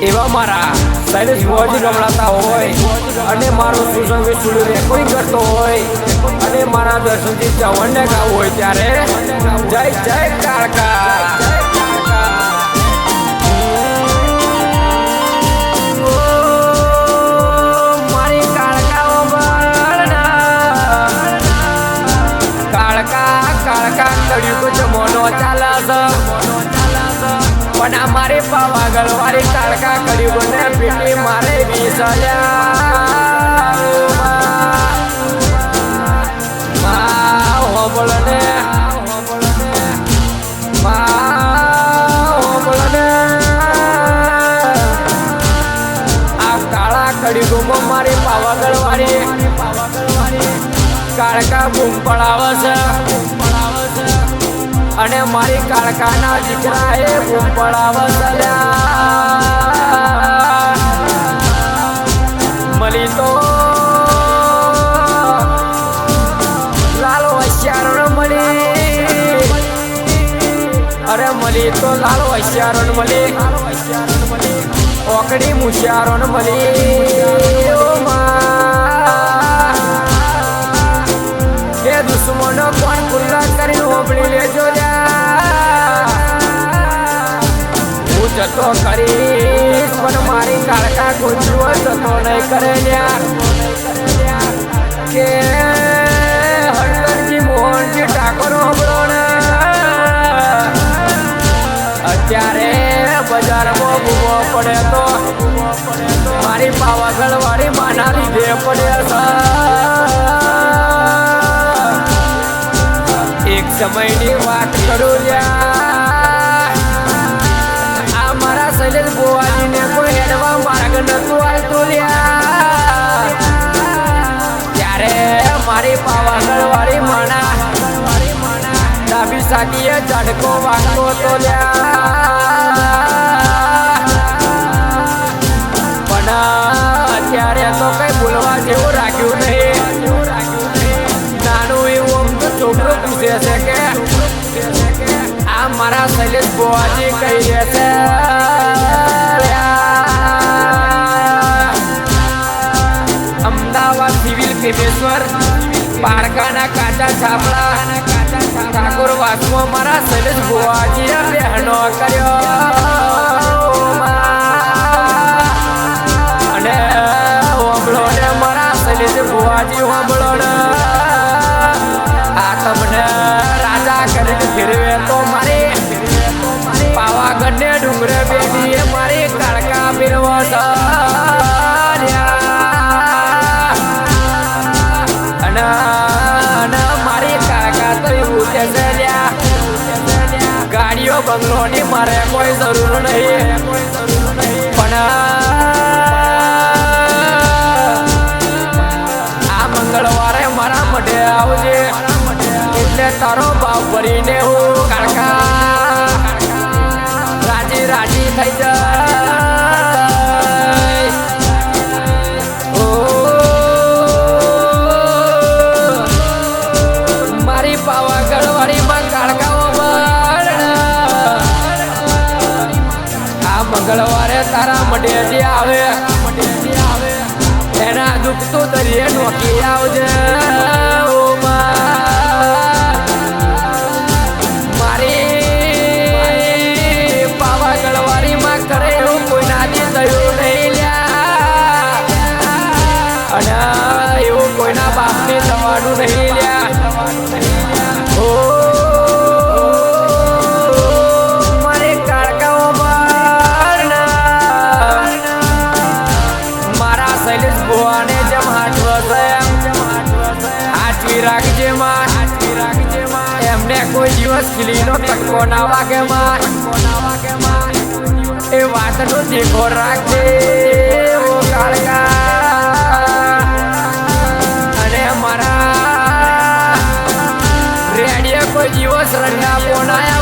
જો મારા શૈલેષ ભુવાજી ગમડાતા હોય અને મારો સુસંગી સ્ટુડિયો રેકોર્ડિંગ કરતો હોય અને મારા દર્શનજી ચવણને ગાવું હોય ત્યારે. જય જય કાળકા. આ મારી પાવાગઢ વાળી કાળકા કડ્યું ને પીટી મારે વિસલ્યા મા હોબળ ને મા આ કાળા કડીગોમાં મારી પાવાગળ વાળી કાળકા બૂમ પડાવશે અને મારી કાળકાના દીકરાએ એ બૂમ પડાવે છે લ્યા. મળી તો લાલો અશિયારણ મળી અરે મળી તો લાલો હોશિયારો મળી ઓકડી મુશિયારણ મળી ઓ માં. હું કરી પણ મારી કાળકા ગુંજવો જતો નહીં કરે. કે હળદરજી મોહનજી ઠાકોર ઓબળો અત્યારે બજારમાં ભૂવો પડે તો મારી પાવાગઢ વાળી માના લીધે પડે એક સમયની વાત કરું લ્યા. સાકીએ ઝાડકો વાગતો તો પણ અત્યારે તો કઈ બોલવા જેવું રાખ્યું નહીં. નાનું એવું તો છોકરો છે કે, આ મારા શૈલેષ બુવાજી કહી છે અમદાવાદ સિવિલ ભીમેશ્વર પારકાના કાચા છાપડા. ઠાકોર વાસમો મારા શૈલેષ બુવાજીએ બહેનો કર્યો અને હોબળો ને મારા શૈલેષ ગુવાજી હોબળો ને આ તમને રાજા કરીને ફેરવે તો મારી બંગલોની મારે કોઈ જરૂર નહીં. પણ આ મંગળવારે મારા મઢે આવજે. એટલે તારો ભાવ ભરીને હું કાકા રાજી રાજી થઈ જાય તારા મઢે જે આવે એના દુઃખ તો દરિયે નોકી આવજે. કોઈના બાપને થવાનું નહીં ખીલીનો ટક્કો ના વાગે માં. એ વાતનો દેખો રાખજે, ઓ કાળકા. અને મારા રેડિયા કોઈ દિવસ રંગા પોનાયા